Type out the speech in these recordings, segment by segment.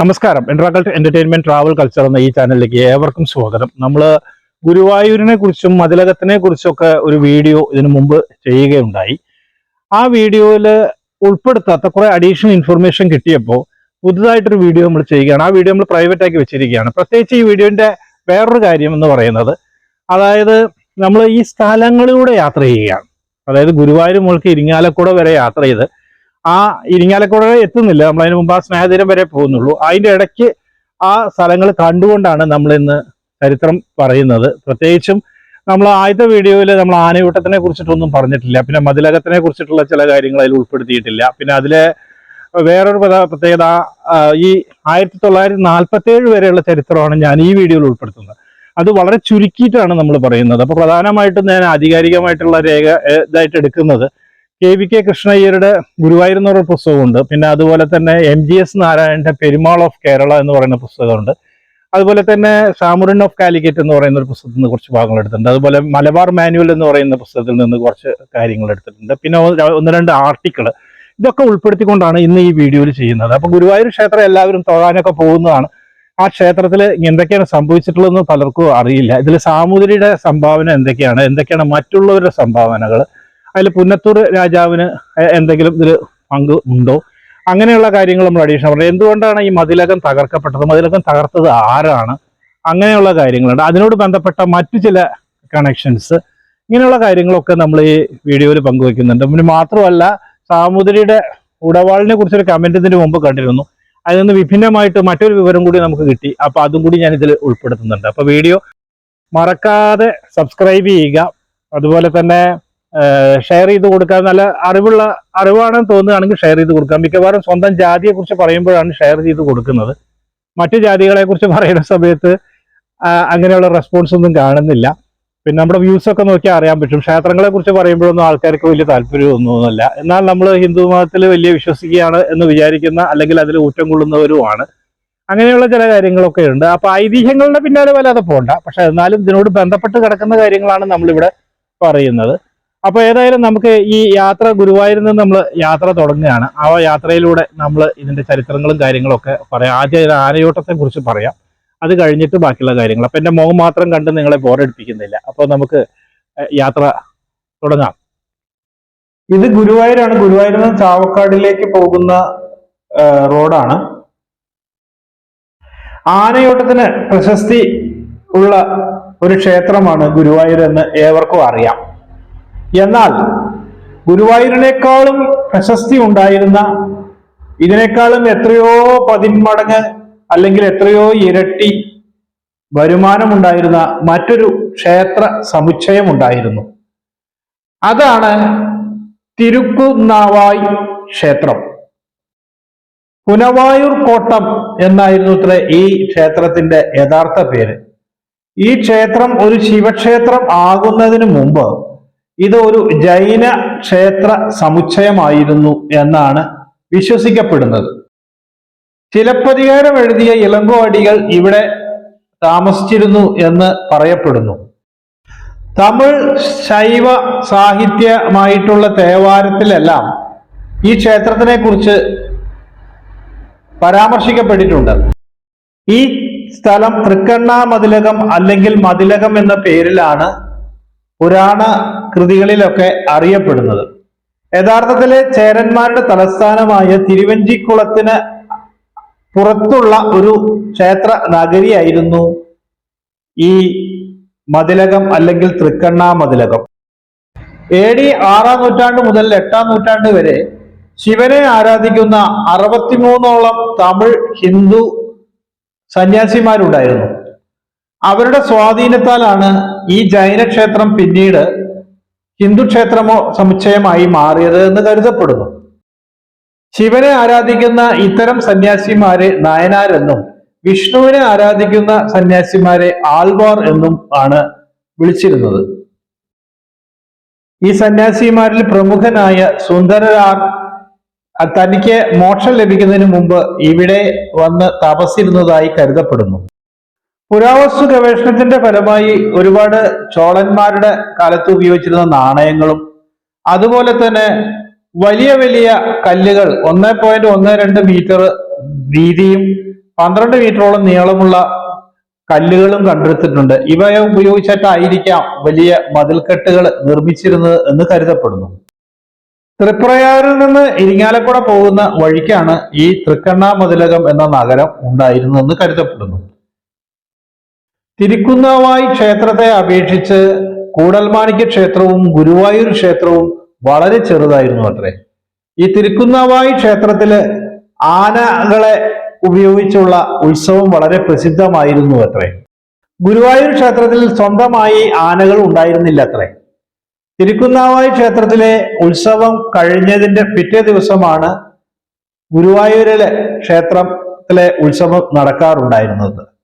നമസ്കാരം. ഇൻട്രാകൾട്ട് entertainment travel culture എന്ന ഈ ചാനലിലേക്ക് ഏവർക്കും സ്വാഗതം. നമ്മൾ ഗുരുവായൂരിനെ കുറിച്ചും മതിലകത്തിനെ കുറിച്ചൊക്കെ ഒരു വീഡിയോ ഇതിനു മുമ്പ് ചെയ്യുകയുണ്ടായി. ആ വീഡിയോയിൽ ഉൾപ്പെടുത്താത്ത കുറെ അഡീഷണൽ ഇൻഫർമേഷൻ കിട്ടിയപ്പോൾ പുതുതായിട്ടൊരു വീഡിയോ നമ്മൾ ചെയ്യുകയാണ്. ആ വീഡിയോ നമ്മൾ പ്രൈവറ്റ് ആക്കി വെച്ചിരിക്കുകയാണ്. പ്രത്യേകിച്ച് ഈ വീഡിയോന്റെ വേറൊരു കാര്യം എന്ന് പറയുന്നത് അതായത് നമ്മൾ ഈ സ്ഥലങ്ങളിലൂടെ യാത്ര ചെയ്യുകയാണ്. അതായത് ഗുരുവായൂർ മുൾക്ക് ഇരിങ്ങാലക്കുട വരെ യാത്ര ചെയ്ത് ആ ഇരിങ്ങാലക്കുട എത്തുന്നില്ല. നമ്മൾ അതിന് മുമ്പ് ആ സ്നേഹതീരം വരെ പോകുന്നുള്ളൂ. അതിന്റെ ഇടയ്ക്ക് ആ സ്ഥലങ്ങൾ കണ്ടുകൊണ്ടാണ് നമ്മൾ ഇന്ന് ചരിത്രം പറയുന്നത്. പ്രത്യേകിച്ചും നമ്മൾ ആദ്യത്തെ വീഡിയോയിൽ നമ്മൾ ആനയൂട്ടത്തിനെ കുറിച്ചിട്ടൊന്നും പറഞ്ഞിട്ടില്ല. പിന്നെ മതിലകത്തിനെ കുറിച്ചിട്ടുള്ള ചില കാര്യങ്ങൾ അതിൽ ഉൾപ്പെടുത്തിയിട്ടില്ല. പിന്നെ അതിലെ വേറൊരു പ്രത്യേകത ഈ ആയിരത്തി തൊള്ളായിരത്തി നാൽപ്പത്തി ഏഴ് വരെയുള്ള ചരിത്രമാണ് ഞാൻ ഈ വീഡിയോയിൽ ഉൾപ്പെടുത്തുന്നത്. അത് വളരെ ചുരുക്കിയിട്ടാണ് നമ്മൾ പറയുന്നത്. അപ്പോൾ പ്രധാനമായിട്ടും ഞാൻ ആധികാരികമായിട്ടുള്ള രേഖ ഇതായിട്ട് എടുക്കുന്നത്. കെ വി കെ കൃഷ്ണയ്യരുടെ ഗുരുവായൂർ എന്ന് പറയുന്ന പുസ്തകമുണ്ട്. പിന്നെ അതുപോലെ തന്നെ എം ജി എസ് നാരായണന്റെ പെരുമാൾ ഓഫ് കേരള എന്ന് പറയുന്ന പുസ്തകമുണ്ട്. അതുപോലെ തന്നെ സാമുറിൻ ഓഫ് കാലിക്കറ്റ് എന്ന് പറയുന്ന ഒരു പുസ്തകത്തിൽ നിന്ന് കുറച്ച് ഭാഗങ്ങൾ എടുത്തിട്ടുണ്ട്. അതുപോലെ മലബാർ മാനുവൽ എന്ന് പറയുന്ന പുസ്തകത്തിൽ നിന്ന് കുറച്ച് കാര്യങ്ങൾ എടുത്തിട്ടുണ്ട്. പിന്നെ ഒന്ന് രണ്ട് ആർട്ടിക്കിൾ ഇതൊക്കെ ഉൾപ്പെടുത്തിക്കൊണ്ടാണ് ഇന്ന് ഈ വീഡിയോയിൽ ചെയ്യുന്നത്. അപ്പൊ ഗുരുവായൂർ ക്ഷേത്രം എല്ലാവരും തൊഴാനൊക്കെ പോകുന്നതാണ്. ആ ക്ഷേത്രത്തിൽ എന്തൊക്കെയാണ് സംഭവിച്ചിട്ടുള്ളതെന്ന് പലർക്കും അറിയില്ല. ഇതിൽ സാമൂതിരിയുടെ സംഭാവന എന്തൊക്കെയാണ്? എന്തൊക്കെയാണ് മറ്റുള്ളവരുടെ സംഭാവനകൾ അതിൽ പുന്നത്തൂർ രാജാവിന് എന്തെങ്കിലും ഇതിൽ പങ്ക് ഉണ്ടോ? അങ്ങനെയുള്ള കാര്യങ്ങൾ നമ്മൾ അഡീഷണൽ പറഞ്ഞു എന്തുകൊണ്ടാണ് ഈ മതിലകം തകർക്കപ്പെട്ടത്? മതിലകം തകർത്തത് ആരാണ്? അങ്ങനെയുള്ള കാര്യങ്ങളുണ്ട്. അതിനോട് ബന്ധപ്പെട്ട മറ്റു ചില കണക്ഷൻസ് ഇങ്ങനെയുള്ള കാര്യങ്ങളൊക്കെ നമ്മൾ ഈ വീഡിയോയിൽ പങ്കുവെക്കുന്നുണ്ട്. പിന്നെ മാത്രമല്ല സാമൂതിരിയുടെ ഉടവാളിനെ കുറിച്ചൊരു കമന്റ് ഇതിന് മുമ്പ് കണ്ടിരുന്നു. അതിൽ നിന്ന് വിഭിന്നമായിട്ട് മറ്റൊരു വിവരം കൂടി നമുക്ക് കിട്ടി. അപ്പൊ അതും കൂടി ഞാൻ ഇതിൽ ഉൾപ്പെടുത്തുന്നുണ്ട്. അപ്പൊ വീഡിയോ മറക്കാതെ സബ്സ്ക്രൈബ് ചെയ്യുക. അതുപോലെ തന്നെ ഷെയർ ചെയ്ത് കൊടുക്കാൻ നല്ല അറിവുള്ള അറിവാണെന്ന് തോന്നുകയാണെങ്കിൽ ഷെയർ ചെയ്ത് കൊടുക്കാം. മിക്കവാറും സ്വന്തം ജാതിയെ കുറിച്ച് പറയുമ്പോഴാണ് ഷെയർ ചെയ്ത് കൊടുക്കുന്നത്. മറ്റു ജാതികളെ കുറിച്ച് പറയുന്ന സമയത്ത് അങ്ങനെയുള്ള റെസ്പോൺസ് ഒന്നും കാണുന്നില്ല. പിന്നെ നമ്മുടെ വ്യൂസ് ഒക്കെ നോക്കിയാൽ അറിയാൻ പറ്റും. ക്ഷേത്രങ്ങളെ കുറിച്ച് പറയുമ്പോഴൊന്നും ആൾക്കാർക്ക് വലിയ താല്പര്യമൊന്നുമില്ല. എന്നാൽ നമ്മൾ ഹിന്ദു മതത്തിൽ വലിയ വിശ്വസിക്കുകയാണ് എന്ന് വിചാരിക്കുന്ന അല്ലെങ്കിൽ അതിൽ ഊറ്റം കൊള്ളുന്നവരുമാണ്. അങ്ങനെയുള്ള ചില കാര്യങ്ങളൊക്കെ ഉണ്ട്. അപ്പൊ ഐതിഹ്യങ്ങളുടെ പിന്നാലെ വല്ലാതെ പോണ്ട. പക്ഷെ എന്നാലും ഇതിനോട് ബന്ധപ്പെട്ട് കിടക്കുന്ന കാര്യങ്ങളാണ് നമ്മളിവിടെ പറയുന്നത്. അപ്പൊ ഏതായാലും നമുക്ക് ഈ യാത്ര ഗുരുവായൂരിൽ നിന്ന് നമ്മൾ യാത്ര തുടങ്ങുകയാണ്. ആ യാത്രയിലൂടെ നമ്മൾ ഇതിന്റെ ചരിത്രങ്ങളും കാര്യങ്ങളും ഒക്കെ പറയാം. ആദ്യം ആനയോട്ടത്തെ കുറിച്ച് പറയാം. അത് കഴിഞ്ഞിട്ട് ബാക്കിയുള്ള കാര്യങ്ങൾ. അപ്പൊ എന്റെ മുഖം മാത്രം കണ്ട് നിങ്ങളെ ബോറടിപ്പിക്കുന്നില്ല അപ്പൊ നമുക്ക് യാത്ര തുടങ്ങാം. ഇത് ഗുരുവായൂരാണ്. ഗുരുവായൂരിൽ നിന്ന് ചാവക്കാടിലേക്ക് പോകുന്ന റോഡാണ്. ആനയോട്ടത്തിന് പ്രശസ്തി ഉള്ള ഒരു ക്ഷേത്രമാണ് ഗുരുവായൂർ എന്ന് ഏവർക്കും അറിയാം. എന്നാൽ ഗുരുവായൂരിനേക്കാളും പ്രശസ്തി ഉണ്ടായിരുന്ന ഇതിനേക്കാളും എത്രയോ പതിന്മടങ്ങ് അല്ലെങ്കിൽ എത്രയോ ഇരട്ടി വരുമാനമുണ്ടായിരുന്ന മറ്റൊരു ക്ഷേത്ര സമുച്ചയം ഉണ്ടായിരുന്നു. അതാണ് തിരുക്കുന്നാവായി ക്ഷേത്രം. പുനവായൂർ കോട്ടം എന്നായിരുന്നു ഇത്ര ഈ ക്ഷേത്രത്തിന്റെ യഥാർത്ഥ പേര്. ഈ ക്ഷേത്രം ഒരു ശിവക്ഷേത്രം ആകുന്നതിന് മുമ്പ് ഇത് ഒരു ജൈന ക്ഷേത്ര സമുച്ചയമായിരുന്നു എന്നാണ് വിശ്വസിക്കപ്പെടുന്നത്. ചിലപ്പതികാരം എഴുതിയ ഇളങ്കോടികൾ ഇവിടെ താമസിച്ചിരുന്നു എന്ന് പറയപ്പെടുന്നു. തമിഴ് ശൈവ സാഹിത്യമായിട്ടുള്ള തേവാരത്തിലെല്ലാം ഈ ക്ഷേത്രത്തിനെ കുറിച്ച് പരാമർശിക്കപ്പെട്ടിട്ടുണ്ട്. ഈ സ്ഥലം തൃക്കണ്ണ മതിലകം അല്ലെങ്കിൽ മതിലകം എന്ന പേരിലാണ് പുരാണ കൃതികളിലൊക്കെ അറിയപ്പെടുന്നത്. യഥാർത്ഥത്തിലെ ചേരന്മാരുടെ തലസ്ഥാനമായ തിരുവഞ്ചിക്കുളത്തിന് പുറത്തുള്ള ഒരു ക്ഷേത്ര നഗരിയായിരുന്നു ഈ മതിലകം അല്ലെങ്കിൽ തൃക്കണ്ണ മതിലകം. എ ഡി ആറാം നൂറ്റാണ്ട് മുതൽ എട്ടാം നൂറ്റാണ്ട് വരെ ശിവനെ ആരാധിക്കുന്ന അറുപത്തിമൂന്നോളം തമിഴ് ഹിന്ദു സന്യാസിമാരുണ്ടായിരുന്നു. അവരുടെ സ്വാധീനത്താലാണ് ഈ ജൈന ക്ഷേത്രം പിന്നീട് ഹിന്ദു ക്ഷേത്രമോ സമുച്ചയമായി മാറിയത് എന്ന് കരുതപ്പെടുന്നു. ശിവനെ ആരാധിക്കുന്ന ഇത്തരം സന്യാസിമാരെ നായനാരെന്നും വിഷ്ണുവിനെ ആരാധിക്കുന്ന സന്യാസിമാരെ ആൽവാർ എന്നും ആണ് വിളിച്ചിരുന്നത്. ഈ സന്യാസിമാരിൽ പ്രമുഖനായ സുന്ദരരാർ തനിക്ക് മോക്ഷം ലഭിക്കുന്നതിന് മുമ്പ് ഇവിടെ വന്ന് തപസ്സിരുന്നതായി കരുതപ്പെടുന്നു. പുരാവസ്തു ഗവേഷണത്തിന്റെ ഫലമായി ഒരുപാട് ചോളന്മാരുടെ കാലത്ത് ഉപയോഗിച്ചിരുന്ന നാണയങ്ങളും അതുപോലെ തന്നെ വലിയ വലിയ കല്ലുകൾ ഒന്ന് പോയിന്റ് ഒന്ന് രണ്ട് മീറ്റർ വീതിയും പന്ത്രണ്ട് മീറ്ററോളം നീളമുള്ള കല്ലുകളും കണ്ടെടുത്തിട്ടുണ്ട്. ഇവയെ ഉപയോഗിച്ചിട്ടായിരിക്കാം വലിയ മതിൽക്കെട്ടുകൾ നിർമ്മിച്ചിരുന്നത് എന്ന് കരുതപ്പെടുന്നു. തൃപ്രയാറിൽ നിന്ന് ഇരിങ്ങാലക്കുട പോകുന്ന വഴിക്കാണ് ഈ തൃക്കണ്ണാമതിലകം എന്ന നഗരം ഉണ്ടായിരുന്നതെന്ന് കരുതപ്പെടുന്നു. തിരുക്കുന്നാവായി ക്ഷേത്രത്തെ അപേക്ഷിച്ച് കൂടൽമാണിക്യ ക്ഷേത്രവും ഗുരുവായൂർ ക്ഷേത്രവും വളരെ ചെറുതായിരുന്നു അത്രേ. ഈ തിരുക്കുന്നാവായി ക്ഷേത്രത്തിൽ ആനകളെ ഉപയോഗിച്ചുള്ള ഉത്സവം വളരെ പ്രസിദ്ധമായിരുന്നു അത്രേ. ഗുരുവായൂർ ക്ഷേത്രത്തിൽ സ്വന്തമായി ആനകൾ ഉണ്ടായിരുന്നില്ല അത്രേ. തിരുക്കുന്നാവായി ക്ഷേത്രത്തിലെ ഉത്സവം കഴിഞ്ഞതിന്റെ പിറ്റേ ദിവസമാണ് ഗുരുവായൂരിലെ ക്ഷേത്രത്തിലെ ഉത്സവം നടക്കാറുണ്ടായിരുന്നത്.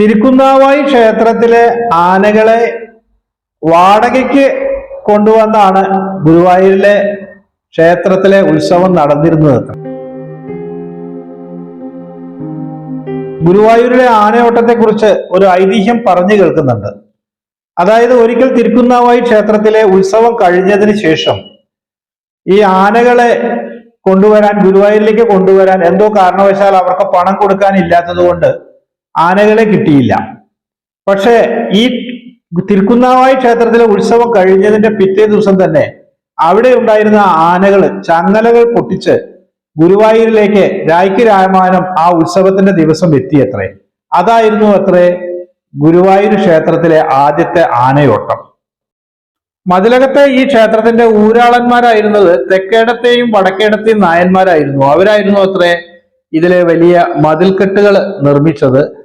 തിരുക്കുന്നാവായി ക്ഷേത്രത്തിലെ ആനകളെ വാടകയ്ക്ക് കൊണ്ടുവന്നാണ് ഗുരുവായൂരിലെ ക്ഷേത്രത്തിലെ ഉത്സവം നടന്നിരുന്നത്. ഗുരുവായൂരിലെ ആനയോട്ടത്തെ കുറിച്ച് ഒരു ഐതിഹ്യം പറഞ്ഞു കേൾക്കുന്നുണ്ട്. അതായത് ഒരിക്കൽ തിരുക്കുന്നാവായി ക്ഷേത്രത്തിലെ ഉത്സവം കഴിഞ്ഞതിന് ശേഷം ഈ ആനകളെ കൊണ്ടുവരാൻ ഗുരുവായൂരിലേക്ക് കൊണ്ടുവരാൻ എന്തോ കാരണവശാൽ അവർക്ക് പണം കൊടുക്കാൻ ഇല്ലാത്തത് കൊണ്ട് ആനകളെ കിട്ടിയില്ല. പക്ഷേ ഈ തിരുക്കുന്നാവായി ക്ഷേത്രത്തിലെ ഉത്സവം കഴിഞ്ഞതിന്റെ പിറ്റേ ദിവസം തന്നെ അവിടെ ഉണ്ടായിരുന്ന ആനകൾ ചങ്ങലകൾ പൊട്ടിച്ച് ഗുരുവായൂരിലേക്ക് രായ്ക്ക് ആ ഉത്സവത്തിന്റെ ദിവസം എത്തിയത്രേ. അതായിരുന്നു അത്രേ ഗുരുവായൂർ ക്ഷേത്രത്തിലെ ആദ്യത്തെ ആനയോട്ടം. മതിലകത്തെ ഈ ക്ഷേത്രത്തിന്റെ ഊരാളന്മാരായിരുന്നത് തെക്കേടത്തെയും വടക്കേടത്തെയും നായന്മാരായിരുന്നു. അവരായിരുന്നു അത്രേ ഇതിലെ വലിയ മതിൽക്കെട്ടുകൾ നിർമ്മിച്ചത്.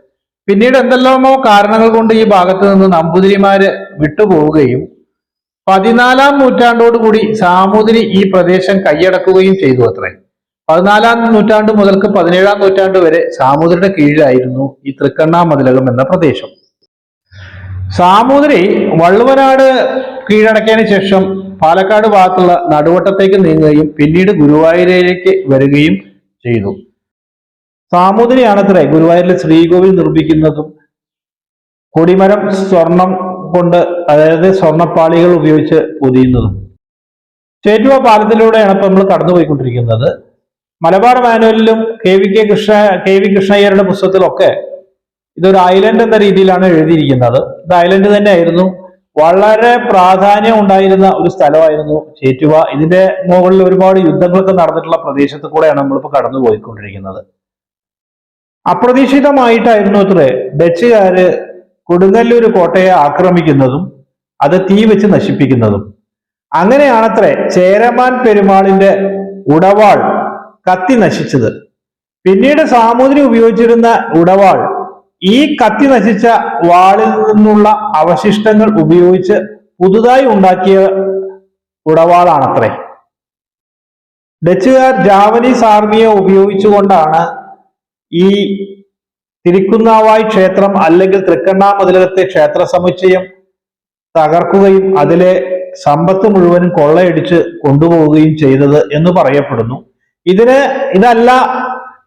പിന്നീട് എന്തെല്ലാമോ കാരണങ്ങൾ കൊണ്ട് ഈ ഭാഗത്ത് നിന്ന് നമ്പൂതിരിമാര് വിട്ടുപോവുകയും പതിനാലാം നൂറ്റാണ്ടോടുകൂടി സാമൂതിരി ഈ പ്രദേശം കൈയടക്കുകയും ചെയ്തു അത്രേ. പതിനാലാം നൂറ്റാണ്ട് മുതൽക്ക് പതിനേഴാം നൂറ്റാണ്ട് വരെ സാമൂതിരിയുടെ കീഴിലായിരുന്നു ഈ തൃക്കണ്ണാമതിലകം എന്ന പ്രദേശം. സാമൂതിരി വള്ളുവനാട് കീഴടക്കിയതിനു ശേഷം പാലക്കാട് ഭാഗത്തുള്ള നടുവട്ടത്തേക്ക് നീങ്ങുകയും പിന്നീട് ഗുരുവായൂരയിലേക്ക് വരികയും ചെയ്തു. സാമൂതിരിയാണത്രേ. ഗുരുവായൂരിൽ ശ്രീകോവിൽ നിർമ്മിക്കുന്നതും കൊടിമരം സ്വർണം കൊണ്ട് അതായത് സ്വർണപ്പാളികൾ ഉപയോഗിച്ച് പൊതിയുന്നതും. ചേറ്റുവ പാലത്തിലൂടെയാണ് ഇപ്പൊ നമ്മൾ കടന്നുപോയിക്കൊണ്ടിരിക്കുന്നത്. Malabar മാനുവലിലും K V K Krishna K V കൃഷ്ണയ്യരുടെ പുസ്തകത്തിലൊക്കെ ഇതൊരു ഐലൻഡ് എന്ന രീതിയിലാണ് എഴുതിയിരിക്കുന്നത്. ഇത് ഐലൻഡ് തന്നെയായിരുന്നു. വളരെ പ്രാധാന്യം ഉണ്ടായിരുന്ന ഒരു സ്ഥലമായിരുന്നു ചേറ്റുവ. ഇതിന്റെ മുകളിൽ ഒരുപാട് യുദ്ധങ്ങളൊക്കെ നടന്നിട്ടുള്ള പ്രദേശത്ത് കൂടെയാണ് നമ്മളിപ്പോൾ കടന്നു പോയിക്കൊണ്ടിരിക്കുന്നത് അപ്രതീക്ഷിതമായിട്ടായിരുന്നു അത്രേ. ഡച്ചുകാര് കൊടുങ്ങല്ലൂർ കോട്ടയെ ആക്രമിക്കുന്നതും അത് തീ വെച്ച് നശിപ്പിക്കുന്നതും. അങ്ങനെയാണത്രേ ചേരമാൻ പെരുമാളിന്റെ ഉടവാൾ കത്തി നശിച്ചത്. പിന്നീട് സാമൂതിരി ഉപയോഗിച്ചിരുന്ന ഉടവാൾ ഈ കത്തി നശിച്ച വാളിൽ നിന്നുള്ള അവശിഷ്ടങ്ങൾ ഉപയോഗിച്ച് പുതുതായി ഉണ്ടാക്കിയ ഉടവാളാണത്രേ. ഡച്ചുകാർ ജാവനീസ് ആർമിയെ ഉപയോഗിച്ചുകൊണ്ടാണ് ഈ തിരുക്കുന്നാവായി ക്ഷേത്രം അല്ലെങ്കിൽ തൃക്കണ്ണാമതിലകത്തെ ക്ഷേത്ര സമുച്ചയം തകർക്കുകയും അതിലെ സമ്പത്ത് മുഴുവനും കൊള്ളയടിച്ച് കൊണ്ടുപോവുകയും ചെയ്തത് എന്ന് പറയപ്പെടുന്നു. ഇതിന് ഇതല്ല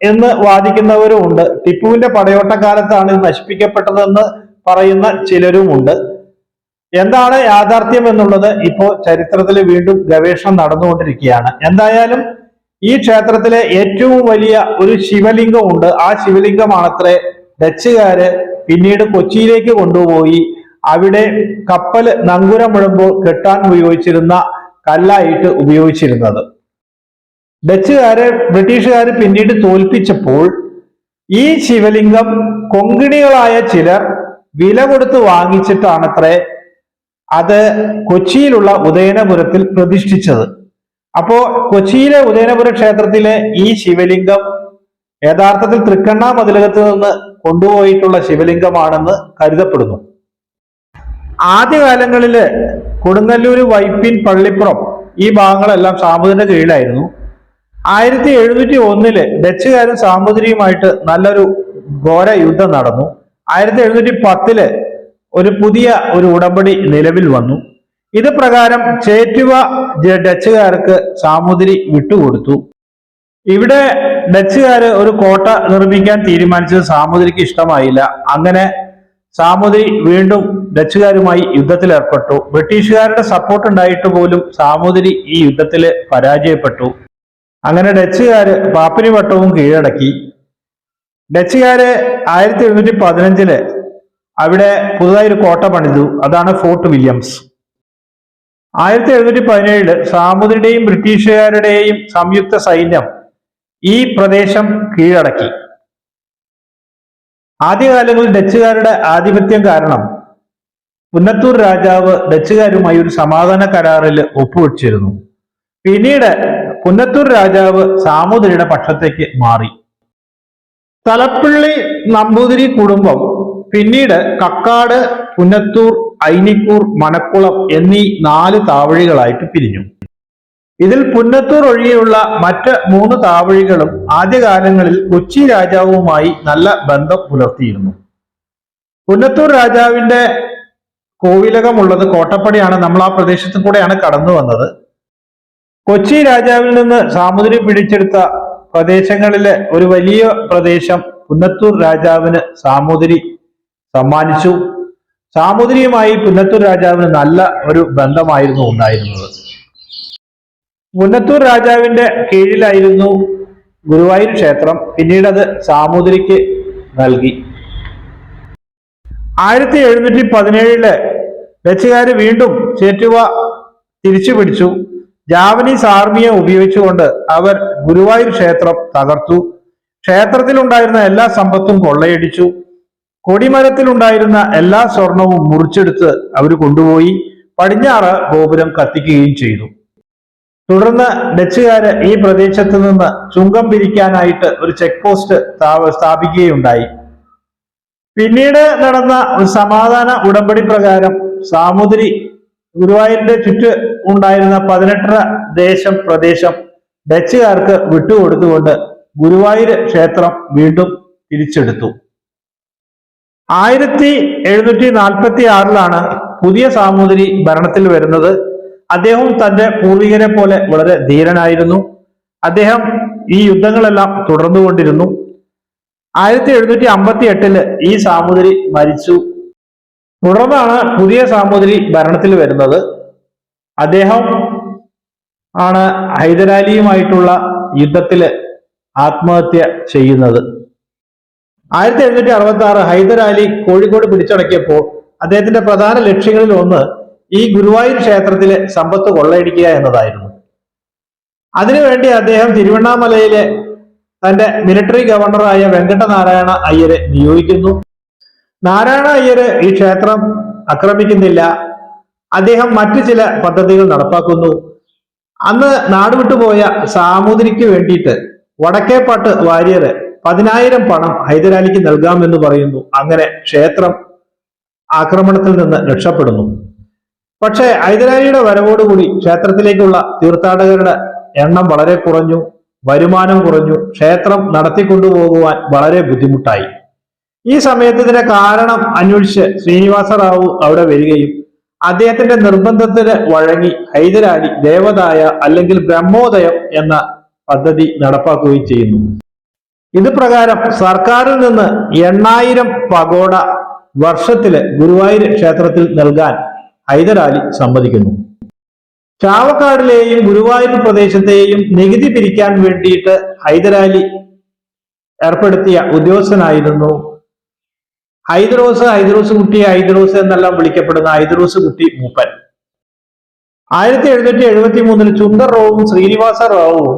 എന്ന് വാദിക്കുന്നവരും ഉണ്ട്. ടിപ്പുവിന്റെ പടയോട്ടക്കാലത്താണ് ഇത് നശിപ്പിക്കപ്പെട്ടതെന്ന് പറയുന്ന ചിലരുമുണ്ട്. എന്താണ് യാഥാർത്ഥ്യം എന്നുള്ളത്? ഇപ്പോ ചരിത്രത്തിൽ വീണ്ടും ഗവേഷണം നടന്നുകൊണ്ടിരിക്കുകയാണ്. എന്തായാലും ഈ ക്ഷേത്രത്തിലെ ഏറ്റവും വലിയ ഒരു ശിവലിംഗം ഉണ്ട് ആ ശിവലിംഗമാണത്രേ ഡച്ചുകാര് പിന്നീട് കൊച്ചിയിലേക്ക് കൊണ്ടുപോയി. അവിടെ കപ്പൽ നങ്കുരം മുഴുമ്പോൾ കെട്ടാൻ ഉപയോഗിച്ചിരുന്ന കല്ലായിട്ട് ഉപയോഗിച്ചിരുന്നത്. ഡച്ചുകാരെ ബ്രിട്ടീഷുകാർ പിന്നീട് തോൽപ്പിച്ചപ്പോൾ ഈ ശിവലിംഗം കൊങ്കിണികളായ ചിലർ വില കൊടുത്ത് വാങ്ങിച്ചിട്ടാണത്രേ അത് കൊച്ചിയിലുള്ള ഉദയനപുരത്തിൽ പ്രതിഷ്ഠിച്ചത്. അപ്പോ കൊച്ചിയിലെ ഉദയനപുര ക്ഷേത്രത്തിലെ ഈ ശിവലിംഗം യഥാർത്ഥത്തിൽ തൃക്കണ്ണ മതിലകത്ത് നിന്ന് കൊണ്ടുപോയിട്ടുള്ള ശിവലിംഗമാണെന്ന് കരുതപ്പെടുന്നു. ആദ്യകാലങ്ങളിൽ കൊടുങ്ങല്ലൂര് വൈപ്പിൻ പള്ളിപ്പുറം ഈ ഭാഗങ്ങളെല്ലാം സാമുദ്രിന്റെ കീഴിലായിരുന്നു. ആയിരത്തി എഴുന്നൂറ്റി ഒന്നിൽ ഡച്ചുകാരും സാമൂതിരിയുമായിട്ട് നല്ലൊരു ഘോര യുദ്ധം നടന്നു. ആയിരത്തി എഴുന്നൂറ്റി പത്തിൽ ഒരു പുതിയ ഒരു ഉടമ്പടി നിലവിൽ വന്നു. ഇത് പ്രകാരം ചേറ്റുവ ഡച്ചുകാർക്ക് സാമൂതിരി വിട്ടുകൊടുത്തു. ഇവിടെ ഡച്ചുകാര് ഒരു കോട്ട നിർമ്മിക്കാൻ തീരുമാനിച്ചത് സാമൂതിരിക്ക് ഇഷ്ടമായില്ല. അങ്ങനെ സാമൂതിരി വീണ്ടും ഡച്ചുകാരുമായി യുദ്ധത്തിൽ ഏർപ്പെട്ടു. ബ്രിട്ടീഷുകാരുടെ സപ്പോർട്ട് ഉണ്ടായിട്ട് പോലും സാമൂതിരി ഈ യുദ്ധത്തിൽ പരാജയപ്പെട്ടു. അങ്ങനെ ഡച്ചുകാര് പാപ്പിനിവട്ടവും കീഴടക്കി. ഡച്ചുകാര് ആയിരത്തി എഴുന്നൂറ്റി പതിനഞ്ചിൽ അവിടെ പുതുതായി ഒരു കോട്ട പണിതു. അതാണ് ഫോർട്ട് വില്യംസ്. ആയിരത്തി എഴുന്നൂറ്റി പതിനേഴിൽ സാമുദ്രിയുടെയും ബ്രിട്ടീഷുകാരുടെയും സംയുക്ത സൈന്യം ഈ പ്രദേശം കീഴടക്കി. ആദ്യകാലങ്ങളിൽ ഡച്ചുകാരുടെ ആധിപത്യം കാരണം പുന്നത്തൂർ രാജാവ് ഡച്ചുകാരുമായി ഒരു സമാധാന കരാറിൽ ഒപ്പുവെച്ചിരുന്നു. പിന്നീട് പുന്നത്തൂർ രാജാവ് സാമൂതിരിയുടെ പക്ഷത്തേക്ക് മാറി. തലപ്പള്ളി നമ്പൂതിരി കുടുംബം പിന്നീട് കക്കാട് പുനത്തൂർ ഐനിക്കൂർ മണക്കുളം എന്നീ നാല് താവഴികളായിട്ട് പിരിഞ്ഞു. ഇതിൽ പുന്നത്തൂർ ഒഴികെയുള്ള മറ്റ് മൂന്ന് താവഴികളും ആദ്യകാലങ്ങളിൽ കൊച്ചി രാജാവുമായി നല്ല ബന്ധം പുലർത്തിയിരുന്നു. പുന്നത്തൂർ രാജാവിന്റെ കോവിലകമുള്ളത് കോട്ടപ്പടിയാണ്. നമ്മൾ ആ പ്രദേശത്ത് കൂടെയാണ് കടന്നു വന്നത്. കൊച്ചി രാജാവിൽ നിന്ന് സാമുദ്രി പിടിച്ചെടുത്ത പ്രദേശങ്ങളിലെ ഒരു വലിയ പ്രദേശം പുന്നത്തൂർ രാജാവിന് സാമൂതിരി സമ്മാനിച്ചു. സാമൂതിരിയുമായി പുന്നത്തൂർ രാജാവിന് നല്ല ഒരു ബന്ധമായിരുന്നു ഉണ്ടായിരുന്നത്. പുന്നത്തൂർ രാജാവിന്റെ കീഴിലായിരുന്നു ഗുരുവായൂർ ക്ഷേത്രം. പിന്നീട് അത് സാമൂതിരിക്ക് നൽകി. ആയിരത്തി എഴുന്നൂറ്റി പതിനേഴിൽ ഡച്ചുകാര് വീണ്ടും ചേറ്റുവ തിരിച്ചു പിടിച്ചു. ജാവനീസ് ആർമിയെ ഉപയോഗിച്ചുകൊണ്ട് അവർ ഗുരുവായൂർ ക്ഷേത്രം തകർത്തു. ക്ഷേത്രത്തിലുണ്ടായിരുന്ന എല്ലാ സമ്പത്തും കൊള്ളയടിച്ചു. കൊടിമരത്തിലുണ്ടായിരുന്ന എല്ലാ സ്വർണവും മുറിച്ചെടുത്ത് അവർ കൊണ്ടുപോയി പടിഞ്ഞാറ് ഗോപുരം കത്തിക്കുകയും ചെയ്തു. തുടർന്ന് ഡച്ചുകാര് ഈ പ്രദേശത്ത് നിന്ന് ചുങ്കം പിരിക്കാനായിട്ട് ഒരു ചെക്ക് പോസ്റ്റ് സ്ഥാപിക്കുകയുണ്ടായി. പിന്നീട് നടന്ന ഒരു സമാധാന ഉടമ്പടി പ്രകാരം സാമുദ്രി ഗുരുവായൂരിന്റെ ചുറ്റ് ഉണ്ടായിരുന്ന പതിനെട്ടര ദേശം പ്രദേശം ഡച്ചുകാർക്ക് വിട്ടുകൊടുത്തുകൊണ്ട് ഗുരുവായൂർ ക്ഷേത്രം വീണ്ടും തിരിച്ചെടുത്തു. ആയിരത്തി എഴുന്നൂറ്റി നാൽപ്പത്തി ആറിലാണ് പുതിയ സാമൂതിരി ഭരണത്തിൽ വരുന്നത്. അദ്ദേഹം തന്റെ പൂർവികരെ പോലെ വളരെ ധീരനായിരുന്നു. അദ്ദേഹം ഈ യുദ്ധങ്ങളെല്ലാം തുടർന്നുകൊണ്ടിരുന്നു ആയിരത്തി എഴുന്നൂറ്റി അമ്പത്തി എട്ടിൽ ഈ സാമൂതിരി മരിച്ചു തുടർന്നാണ് പുതിയ സാമൂതിരി ഭരണത്തിൽ വരുന്നത്. അദ്ദേഹം ആണ് ഹൈദരാലിയുമായിട്ടുള്ള യുദ്ധത്തിൽ ആത്മഹത്യ ചെയ്യുന്നത്. ആയിരത്തി എഴുന്നൂറ്റി അറുപത്തി ആറ് ഹൈദരാലി കോഴിക്കോട് പിടിച്ചടക്കിയപ്പോൾ അദ്ദേഹത്തിന്റെ പ്രധാന ലക്ഷ്യങ്ങളിൽ ഒന്ന് ഈ ഗുരുവായൂർ ക്ഷേത്രത്തിലെ സമ്പത്ത് കൊള്ളയടിക്കുക എന്നതായിരുന്നു. അതിനുവേണ്ടി അദ്ദേഹം തിരുവണ്ണാമലയിലെ തന്റെ മിലിറ്ററി ഗവർണറായ വെങ്കട്ടനാരായണ അയ്യരെ നിയോഗിക്കുന്നു. നാരായണ അയ്യര് ഈ ക്ഷേത്രം ആക്രമിക്കുന്നില്ല. അദ്ദേഹം മറ്റു ചില പദ്ധതികൾ നടപ്പാക്കുന്നു. അന്ന് നാടുവിട്ടുപോയ സാമൂതിരിക്ക് വേണ്ടിയിട്ട് വടക്കേപ്പാട്ട് വാര്യര് പതിനായിരം പണം ഹൈദരാലിക്ക് നൽകാമെന്ന് പറയുന്നു. അങ്ങനെ ക്ഷേത്രം ആക്രമണത്തിൽ നിന്ന് രക്ഷപ്പെടുന്നു. പക്ഷേ ഹൈദരാലിയുടെ വരവോടുകൂടി ക്ഷേത്രത്തിലേക്കുള്ള തീർത്ഥാടകരുടെ എണ്ണം വളരെ കുറഞ്ഞു വരുമാനം കുറഞ്ഞു ക്ഷേത്രം നടത്തിക്കൊണ്ടുപോകുവാൻ വളരെ ബുദ്ധിമുട്ടായി. ഈ സമയത്ത് ഇതിന്റെ കാരണം അന്വേഷിച്ച് ശ്രീനിവാസ റാവു അവിടെ വരികയും അദ്ദേഹത്തിന്റെ നിർബന്ധത്തിന് വഴങ്ങി ഹൈദരാലി ദേവതായ അല്ലെങ്കിൽ ബ്രഹ്മോദയം എന്ന പദ്ധതി നടപ്പാക്കുകയും ചെയ്യുന്നു. ഇത് പ്രകാരം സർക്കാരിൽ നിന്ന് എണ്ണായിരം പഗോഡ വർഷത്തിൽ ഗുരുവായൂർ ക്ഷേത്രത്തിൽ നൽകാൻ ഹൈദരാലി സമ്മതിക്കുന്നു. ചാവക്കാടിലെയും ഗുരുവായൂർ പ്രദേശത്തെയും നികുതി പിരിക്കാൻ വേണ്ടിയിട്ട് ഹൈദരാലി ഏർപ്പെടുത്തിയ ഉദ്യോഗസ്ഥനായിരുന്നു. ഹൈദ്രോസ് ഹൈദ്രോസ് കുട്ടി ഹൈദ്രോസ് എന്നെല്ലാം വിളിക്കപ്പെടുന്ന ഹൈദ്രോസ് കുട്ടി മൂപ്പൻ. ആയിരത്തി എഴുന്നൂറ്റി എഴുപത്തി മൂന്നിൽ ചുന്ദർ റാവുവും ശ്രീനിവാസ റാവുവും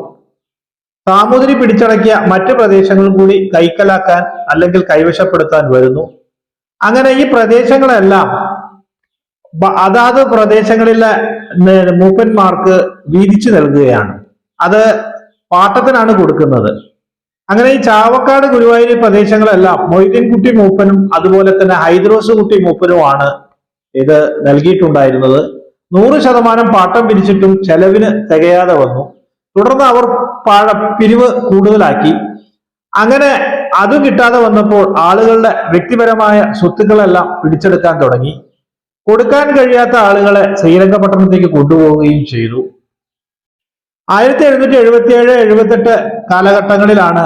സാമൂതിരി പിടിച്ചടക്കിയ മറ്റു പ്രദേശങ്ങളും കൂടി കൈക്കലാക്കാൻ അല്ലെങ്കിൽ കൈവശപ്പെടുത്താൻ വരുന്നു. അങ്ങനെ ഈ പ്രദേശങ്ങളെല്ലാം അതാത് പ്രദേശങ്ങളിലെ മൂപ്പന്മാർക്ക് വീതിച്ചു നൽകുകയാണ്. അത് പാട്ടത്തിനാണ് കൊടുക്കുന്നത്. അങ്ങനെ ഈ ചാവക്കാട് ഗുരുവായൂർ പ്രദേശങ്ങളെല്ലാം മൊയ്തീൻ കുട്ടി മൂപ്പനും അതുപോലെ തന്നെ ഹൈദ്രോസ് കുട്ടി മൂപ്പനുമാണ് ഇത് നൽകിയിട്ടുണ്ടായിരുന്നത്. നൂറ് ശതമാനം പാട്ടം പിരിച്ചിട്ടും ചെലവിന് തികയാതെ വന്നു. തുടർന്ന് അവർ പഴ പിരിവ് കൂടുതലാക്കി. അങ്ങനെ അത് കിട്ടാതെ വന്നപ്പോൾ ആളുകളുടെ വ്യക്തിപരമായ സ്വത്തുക്കളെല്ലാം പിടിച്ചെടുക്കാൻ തുടങ്ങി. കൊടുക്കാൻ കഴിയാത്ത ആളുകളെ ശ്രീരംഗപട്ടണത്തേക്ക് കൊണ്ടുപോവുകയും ചെയ്തു. ആയിരത്തി എഴുന്നൂറ്റി എഴുപത്തി ഏഴ് എഴുപത്തെട്ട് കാലഘട്ടങ്ങളിലാണ്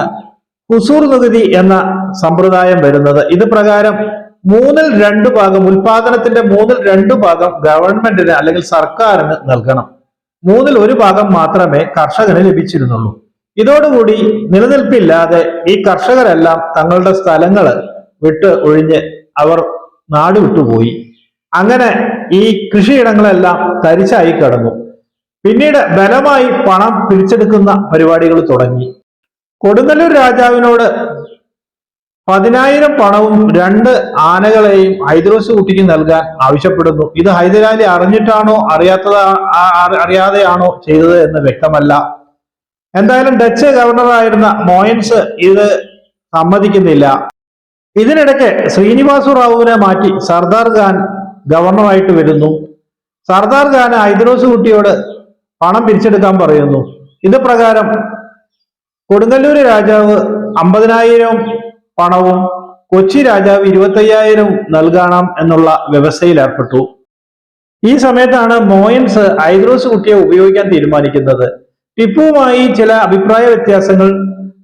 ഹുസൂർ നികുതി എന്ന സമ്പ്രദായം വരുന്നത്. ഇത് പ്രകാരം മൂന്നിൽ രണ്ട് ഭാഗം ഉൽപാദനത്തിന്റെ മൂന്നിൽ രണ്ട് ഭാഗം ഗവൺമെന്റിന് അല്ലെങ്കിൽ സർക്കാരിന് നൽകണം. മൂന്നിൽ ഒരു ഭാഗം മാത്രമേ കർഷകന് ലഭിച്ചിരുന്നുള്ളൂ. ഇതോടുകൂടി നിലനിൽപ്പില്ലാതെ ഈ കർഷകരെല്ലാം തങ്ങളുടെ സ്ഥലങ്ങൾ വിട്ട് ഒഴിഞ്ഞ് അവർ നാട് വിട്ടുപോയി. അങ്ങനെ ഈ കൃഷിയിടങ്ങളെല്ലാം തരിച്ചായി കിടന്നു. പിന്നീട് ബലമായി പണം പിടിച്ചെടുക്കുന്ന പരിപാടികൾ തുടങ്ങി. കൊടുങ്ങല്ലൂർ രാജാവിനോട് പതിനായിരം പണവും രണ്ട് ആനകളെയും ഹൈദരോസ് കുട്ടിക്ക് നൽകാൻ ആവശ്യപ്പെടുന്നു. ഇത് ഹൈദരാലി അറിഞ്ഞിട്ടാണോ അറിയാത്തത് അറിയാതെയാണോ ചെയ്തത് എന്ന് വ്യക്തമല്ല. എന്തായാലും ഡച്ച് ഗവർണറായിരുന്ന മോയൻസ് ഇത് സമ്മതിക്കുന്നില്ല. ഇതിനിടയ്ക്ക് ശ്രീനിവാസു റാവുവിനെ മാറ്റി സർദാർ ഖാൻ ഗവർണറായിട്ട് വരുന്നു. സർദാർ ഖാൻ ഹൈദരോസ് കുട്ടിയോട് പണം പിരിച്ചെടുക്കാൻ പറയുന്നു. ഇത് പ്രകാരം കൊടുങ്ങല്ലൂര് രാജാവ് അമ്പതിനായിരം പണവും കൊച്ചി രാജാവ് ഇരുപത്തയ്യായിരം നൽകണം എന്നുള്ള വ്യവസ്ഥയിൽ ഏർപ്പെട്ടു. ഈ സമയത്താണ് മോയൻസ് ഹൈദ്രോസ് കുട്ടിയെ ഉപയോഗിക്കാൻ തീരുമാനിക്കുന്നത്. ടിപ്പുവുമായി ചില അഭിപ്രായ വ്യത്യാസങ്ങൾ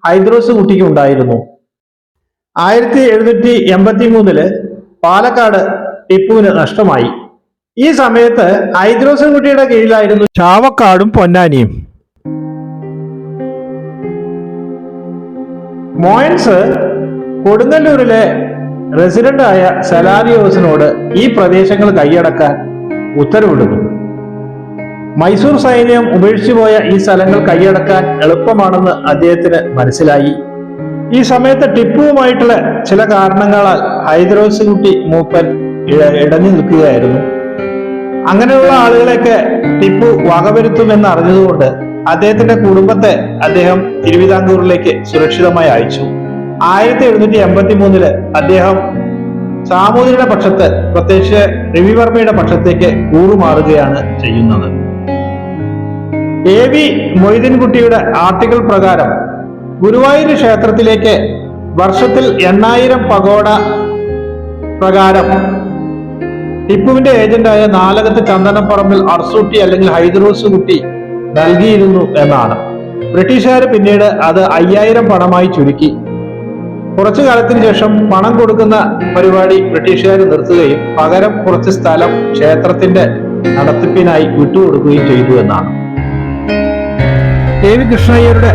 ഹൈദ്രോസ് കുട്ടിക്ക് ഉണ്ടായിരുന്നു. ആയിരത്തി എഴുന്നൂറ്റി എൺപത്തി മൂന്നിൽ പാലക്കാട് ടിപ്പുവിന് നഷ്ടമായി. ഈ സമയത്ത് ഹൈദ്രോസ് കുട്ടിയുടെ കീഴിലായിരുന്നു ചാവക്കാടും പൊന്നാനിയും. മോയൻസ് കൊടുങ്ങല്ലൂരിലെ റെസിഡന്റ് ആയ സലാരിയോസിനോട് ഈ പ്രദേശങ്ങൾ കൈയടക്കാൻ ഉത്തരവിടുന്നു. മൈസൂർ സൈന്യം ഉപേക്ഷിച്ചുപോയ ഈ സ്ഥലങ്ങൾ കൈയടക്കാൻ എളുപ്പമാണെന്ന് അദ്ദേഹത്തിന് മനസ്സിലായി. ഈ സമയത്ത് ടിപ്പുവുമായിട്ടുള്ള ചില കാരണങ്ങളാൽ ഹൈദ്രോസ് കുട്ടി മൂപ്പൻ ഇടഞ്ഞു നിൽക്കുകയായിരുന്നു. അങ്ങനെയുള്ള ആളുകളെയൊക്കെ ടിപ്പു വകവരുത്തുമെന്ന് അറിഞ്ഞതുകൊണ്ട് അദ്ദേഹത്തിന്റെ കുടുംബത്തെ അദ്ദേഹം തിരുവിതാംകൂറിലേക്ക് സുരക്ഷിതമായി അയച്ചു. ആയിരത്തി എഴുന്നൂറ്റി എൺപത്തി മൂന്നിൽ അദ്ദേഹം സാമൂതിരിയുടെ പക്ഷത്ത് പ്രത്യേകിച്ച് രവിവർമ്മയുടെ പക്ഷത്തേക്ക് കൂറുമാറുകയാണ് ചെയ്യുന്നത്. എ വി മൊയ്തീൻകുട്ടിയുടെ ആർട്ടിക്കിൾ പ്രകാരം ഗുരുവായൂർ ക്ഷേത്രത്തിലേക്ക് വർഷത്തിൽ എണ്ണായിരം പകോട പ്രകാരം ടിപ്പുവിന്റെ ഏജന്റായ നാലകത്ത് ചന്ദനപ്പറമ്പിൽ അർസൂട്ടി അല്ലെങ്കിൽ ഹൈദ്രോസ് കുട്ടി നൽകിയിരുന്നു എന്നാണ്. ബ്രിട്ടീഷുകാർ പിന്നീട് അത് അയ്യായിരം പണമായി ചുരുക്കി. കുറച്ചു കാലത്തിന് ശേഷം പണം കൊടുക്കുന്ന പരിപാടി ബ്രിട്ടീഷുകാർ നിർത്തുകയും പകരം കുറച്ച് സ്ഥലം ക്ഷേത്രത്തിന്റെ നടത്തിപ്പിനായി വിട്ടുകൊടുക്കുകയും ചെയ്തു എന്നാണ്. കെ വി കൃഷ്ണയ്യരുടെ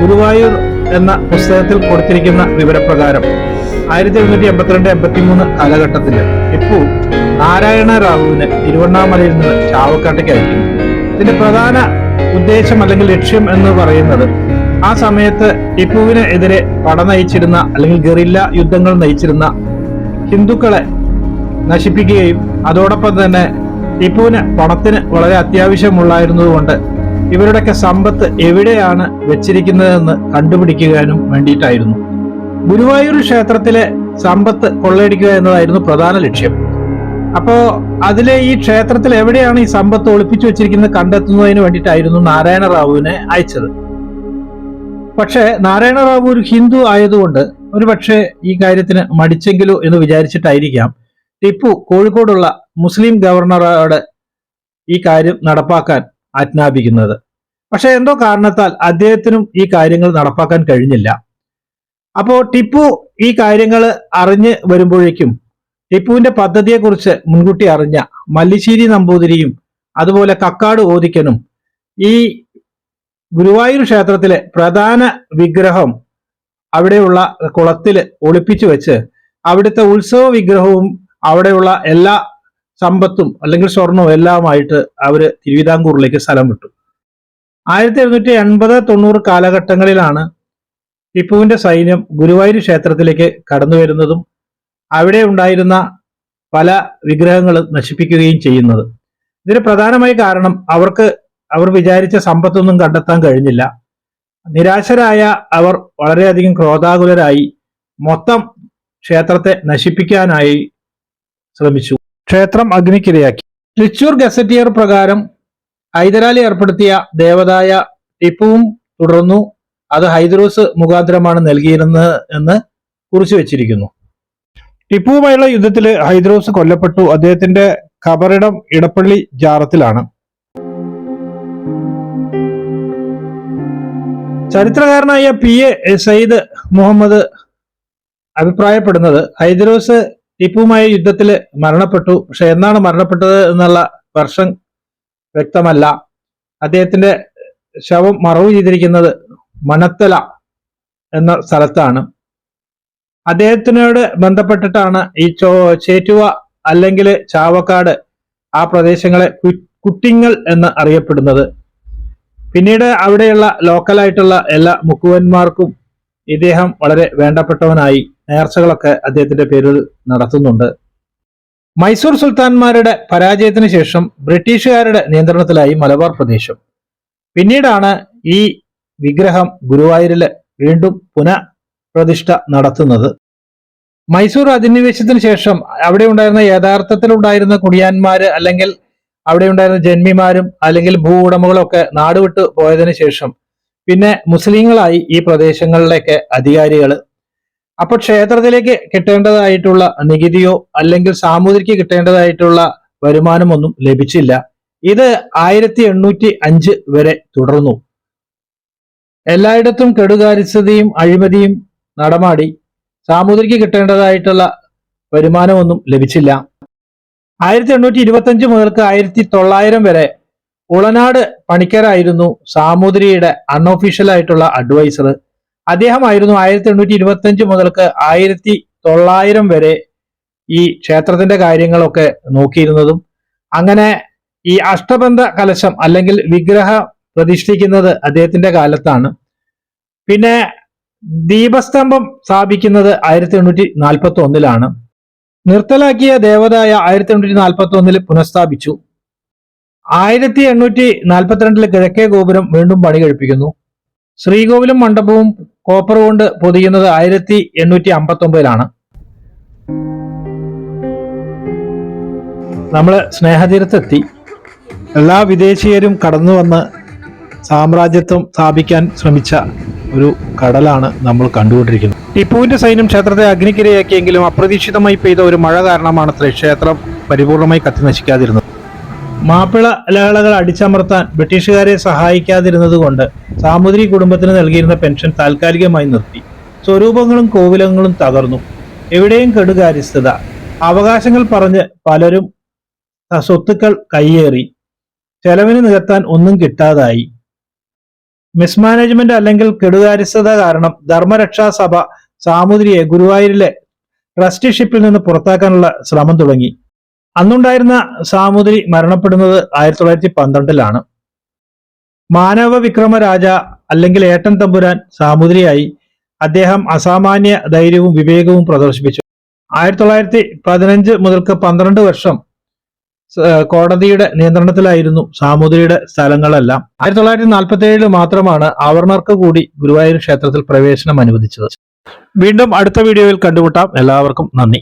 ഗുരുവായൂർ എന്ന പുസ്തകത്തിൽ കൊടുത്തിരിക്കുന്ന വിവരപ്രകാരം ആയിരത്തി എഴുന്നൂറ്റി എൺപത്തിരണ്ട് എൺപത്തി മൂന്ന് കാലഘട്ടത്തിൽ ടിപ്പു നാരായണ റാവുവിന് തിരുവണ്ണാമലയിൽ നിന്ന് ചാവക്കാട്ടേക്ക് അയക്കുന്നു. ഇതിന്റെ പ്രധാന ഉദ്ദേശം അല്ലെങ്കിൽ ലക്ഷ്യം എന്ന് പറയുന്നത് ആ സമയത്ത് ടിപ്പുവിന് എതിരെ പട നയിച്ചിരുന്ന അല്ലെങ്കിൽ ഗറില്ല യുദ്ധങ്ങൾ നയിച്ചിരുന്ന ഹിന്ദുക്കളെ നശിപ്പിക്കുകയും അതോടൊപ്പം തന്നെ ടിപ്പുവിന് പണത്തിന് വളരെ അത്യാവശ്യമുള്ളായിരുന്നതുകൊണ്ട് ഇവരുടെയൊക്കെ സമ്പത്ത് എവിടെയാണ് വെച്ചിരിക്കുന്നതെന്ന് കണ്ടുപിടിക്കുവാനും വേണ്ടിയിട്ടായിരുന്നു. ഗുരുവായൂർ ക്ഷേത്രത്തിലെ സമ്പത്ത് കൊള്ളയടിക്കുക എന്നതായിരുന്നു പ്രധാന ലക്ഷ്യം. അപ്പോ അതിലെ ഈ ക്ഷേത്രത്തിൽ എവിടെയാണ് ഈ സമ്പത്ത് ഒളിപ്പിച്ചു വെച്ചിരിക്കുന്നത് കണ്ടെത്തുന്നതിന് വേണ്ടിയിട്ടായിരുന്നു നാരായണ റാവുവിനെ അയച്ചത്. പക്ഷേ നാരായണ റാവു ഒരു ഹിന്ദു ആയതുകൊണ്ട് ഒരു പക്ഷേ ഈ കാര്യത്തിന് മടിച്ചെങ്കിലോ എന്ന് വിചാരിച്ചിട്ടായിരിക്കാം. ടിപ്പു കോഴിക്കോടുള്ള മുസ്ലിം ഗവർണറോട് ഈ കാര്യം നടപ്പാക്കാൻ ആജ്ഞാപിക്കുന്നത്. പക്ഷെ എന്തോ കാരണത്താൽ അദ്ദേഹത്തിനും ഈ കാര്യങ്ങൾ നടപ്പാക്കാൻ കഴിഞ്ഞില്ല. അപ്പോ ടിപ്പു ഈ കാര്യങ്ങൾ അറിഞ്ഞ് വരുമ്പോഴേക്കും ടിപ്പുവിന്റെ പദ്ധതിയെക്കുറിച്ച് മുൻകൂട്ടി അറിഞ്ഞ മല്ലിശ്ശേരി നമ്പൂതിരിയും അതുപോലെ കക്കാട് ഓദിക്കനും ഈ ഗുരുവായൂർ ക്ഷേത്രത്തിലെ പ്രധാന വിഗ്രഹം അവിടെയുള്ള കുളത്തിൽ ഒളിപ്പിച്ചു വെച്ച് അവിടുത്തെ ഉത്സവ വിഗ്രഹവും അവിടെയുള്ള എല്ലാ സമ്പത്തും അല്ലെങ്കിൽ സ്വർണവും എല്ലാമായിട്ട് അവർ തിരുവിതാംകൂറിലേക്ക് സ്ഥലം വിട്ടു. ആയിരത്തി എഴുന്നൂറ്റി എൺപത് തൊണ്ണൂറ് കാലഘട്ടങ്ങളിലാണ് ടിപ്പുവിന്റെ സൈന്യം ഗുരുവായൂർ ക്ഷേത്രത്തിലേക്ക് കടന്നു വരുന്നതും അവിടെ ഉണ്ടായിരുന്ന പല വിഗ്രഹങ്ങളും നശിപ്പിക്കുകയും ചെയ്യുന്നത്. ഇതിന് പ്രധാനമായ കാരണം അവർക്ക് അവർ വിചാരിച്ച സമ്പത്തൊന്നും കണ്ടെത്താൻ കഴിഞ്ഞില്ല. നിരാശരായ അവർ വളരെയധികം ക്രോധാകുലരായി മൊത്തം ക്ഷേത്രത്തെ നശിപ്പിക്കാനായി ശ്രമിച്ചു. ക്ഷേത്രം അഗ്നിക്കിരയാക്കി. തൃശൂർ ഗസറ്റിയർ പ്രകാരം ഹൈദരാലി ഏർപ്പെടുത്തിയ ദേവതായ ടിപ്പുവും തുടർന്നു. അത് ഹൈദ്രോസ് മുഖാന്തരമാണ് നൽകിയിരുന്നത് എന്ന് കുറിച്ചു വെച്ചിരിക്കുന്നു. ടിപ്പുവുമായുള്ള യുദ്ധത്തിൽ ഹൈദ്രോസ് കൊല്ലപ്പെട്ടു. അദ്ദേഹത്തിന്റെ ഖബറിടം ഇടപ്പള്ളി ജാറത്തിലാണ്. ചരിത്രകാരനായ പി. എ. സയ്യിദ് മുഹമ്മദ് അഭിപ്രായപ്പെടുന്നത് ഹൈദരോസ് ടിപ്പുമായ യുദ്ധത്തിൽ മരണപ്പെട്ടു. പക്ഷെ എന്നാണ് മരണപ്പെട്ടത് എന്നുള്ള വർഷം വ്യക്തമല്ല. അദ്ദേഹത്തിന്റെ ശവം മറവ് ചെയ്തിരിക്കുന്നത് മണത്തല എന്ന സ്ഥലത്താണ്. അദ്ദേഹത്തിനോട് ബന്ധപ്പെട്ടിട്ടാണ് ഈ ചോ ചേറ്റുവ അല്ലെങ്കിൽ ചാവക്കാട് ആ പ്രദേശങ്ങളെ കുട്ടിങ്ങൾ എന്ന് അറിയപ്പെടുന്നത്. പിന്നീട് അവിടെയുള്ള ലോക്കലായിട്ടുള്ള എല്ലാ മുക്കുവന്മാർക്കും ഇദ്ദേഹം വളരെ വേണ്ടപ്പെട്ടവനായി നേർച്ചകളൊക്കെ അദ്ദേഹത്തിന്റെ പേരിൽ നടത്തുന്നുണ്ട്. മൈസൂർ സുൽത്താൻമാരുടെ പരാജയത്തിന് ശേഷം ബ്രിട്ടീഷുകാരുടെ നിയന്ത്രണത്തിലായി മലബാർ പ്രദേശം. പിന്നീടാണ് ഈ വിഗ്രഹം ഗുരുവായൂരിൽ വീണ്ടും പുനഃപ്രതിഷ്ഠ നടത്തുന്നത്. മൈസൂർ അധിനിവേശത്തിന് ശേഷം അവിടെ ഉണ്ടായിരുന്ന യഥാർത്ഥത്തിൽ ഉണ്ടായിരുന്ന കുടിയാന്മാര് അല്ലെങ്കിൽ അവിടെ ഉണ്ടായിരുന്ന ജന്മിമാരും അല്ലെങ്കിൽ ഭൂ ഉടമകളൊക്കെ നാടുവിട്ട് പോയതിനു ശേഷം പിന്നെ മുസ്ലിങ്ങളായി ഈ പ്രദേശങ്ങളിലൊക്കെ അധികാരികൾ അപ്പൊ ക്ഷേത്രത്തിലേക്ക് കിട്ടേണ്ടതായിട്ടുള്ള നികുതിയോ അല്ലെങ്കിൽ സാമൂതിരിക്ക് കിട്ടേണ്ടതായിട്ടുള്ള വരുമാനമൊന്നും ലഭിച്ചില്ല. ഇത് ആയിരത്തി എണ്ണൂറ്റി അഞ്ച് വരെ തുടർന്നു. എല്ലായിടത്തും കെടുകാര്യസ്ഥതയും അഴിമതിയും നടമാടി സാമൂതിരിക്ക് കിട്ടേണ്ടതായിട്ടുള്ള വരുമാനമൊന്നും ലഭിച്ചില്ല. ആയിരത്തി എണ്ണൂറ്റി ഇരുപത്തി അഞ്ച് മുതൽക്ക് ആയിരത്തി തൊള്ളായിരം വരെ ഉളനാട് പണിക്കരായിരുന്നു സാമൂതിരിയുടെ അൺഒഫീഷ്യൽ ആയിട്ടുള്ള അഡ്വൈസർ. അദ്ദേഹമായിരുന്നു ആയിരത്തി എണ്ണൂറ്റി ഇരുപത്തി അഞ്ച് മുതൽക്ക് ആയിരത്തി തൊള്ളായിരം വരെ ഈ ക്ഷേത്രത്തിന്റെ കാര്യങ്ങളൊക്കെ നോക്കിയിരുന്നതും. അങ്ങനെ ഈ അഷ്ടബന്ധ കലശം അല്ലെങ്കിൽ വിഗ്രഹ പ്രതിഷ്ഠിക്കുന്നത് അദ്ദേഹത്തിന്റെ കാലത്താണ്. പിന്നെ ദീപസ്തംഭം സ്ഥാപിക്കുന്നത് ആയിരത്തി എണ്ണൂറ്റി നാൽപ്പത്തി ഒന്നിലാണ് നിർത്തലാക്കിയ ദേവതായ ആയിരത്തി എണ്ണൂറ്റി നാൽപ്പത്തി ഒന്നിൽ പുനഃസ്ഥാപിച്ചു. ആയിരത്തി എണ്ണൂറ്റി നാൽപ്പത്തിരണ്ടിൽ കിഴക്കേ ഗോപുരം വീണ്ടും പണി കഴിപ്പിക്കുന്നു ശ്രീകോവിലും മണ്ഡപവും കോപ്പർ കൊണ്ട് പൊതിയുന്നത് ആയിരത്തി എണ്ണൂറ്റി അമ്പത്തി ഒമ്പതിലാണ് നമ്മൾ സ്നേഹതീരത്തെത്തി. എല്ലാ വിദേശീയരും കടന്നു വന്ന് സാമ്രാജ്യത്വം സ്ഥാപിക്കാൻ ശ്രമിച്ച ഒരു കടലാണ് നമ്മൾ കണ്ടുകൊണ്ടിരിക്കുന്നത്. ടിപ്പുവിന്റെ സൈന്യം ക്ഷേത്രത്തെ അഗ്നിക്കിരയാക്കിയെങ്കിലും അപ്രതീക്ഷിതമായി പെയ്ത ഒരു മഴ കാരണമാണ് ക്ഷേത്രം പരിപൂർണമായി കത്തിനശിക്കാതിരുന്നത്. മാപ്പിള ലഹളകൾ അടിച്ചമർത്താൻ ബ്രിട്ടീഷുകാരെ സഹായിക്കാതിരുന്നത് കൊണ്ട് സാമൂതിരി കുടുംബത്തിന് നൽകിയിരുന്ന പെൻഷൻ താൽക്കാലികമായി നിർത്തി. സ്വരൂപങ്ങളും കോവിലങ്ങളും തകർന്നു. എവിടെയും കെടുകാര്യസ്ഥത. അവകാശങ്ങൾ പറഞ്ഞ് പലരും സ്വത്തുക്കൾ കയ്യേറി. ചെലവിന് നികത്താൻ ഒന്നും കിട്ടാതായി. മിസ്മാനേജ്മെന്റ് അല്ലെങ്കിൽ കെടുകാര്യസ്ഥത കാരണം ധർമ്മരക്ഷാ സഭ സാമൂതിരിയെ ഗുരുവായൂരിലെ ട്രസ്റ്റിഷിപ്പിൽ നിന്ന് പുറത്താക്കാനുള്ള ശ്രമം തുടങ്ങി. അന്നുണ്ടായിരുന്ന സാമൂതിരി മരണപ്പെടുന്നത് ആയിരത്തി തൊള്ളായിരത്തി പന്ത്രണ്ടിലാണ് മാനവ വിക്രമ രാജ അല്ലെങ്കിൽ ഏട്ടൻ തമ്പുരാൻ സാമൂതിരിയായി അദ്ദേഹം അസാമാന്യ ധൈര്യവും വിവേകവും പ്രദർശിപ്പിച്ചു. ആയിരത്തി തൊള്ളായിരത്തി പതിനഞ്ച് മുതൽക്ക് പന്ത്രണ്ട് വർഷം കോടതിയുടെ നിയന്ത്രണത്തിലായിരുന്നു സാമൂതിരിയുടെ സ്ഥലങ്ങളെല്ലാം. ആയിരത്തി തൊള്ളായിരത്തി നാൽപ്പത്തി ഏഴിൽ മാത്രമാണ് അവർണർക്ക് കൂടി ഗുരുവായൂർ ക്ഷേത്രത്തിൽ പ്രവേശനം അനുവദിച്ചത്. വീണ്ടും അടുത്ത വീഡിയോയിൽ കണ്ടുമുട്ടാം. എല്ലാവർക്കും നന്ദി.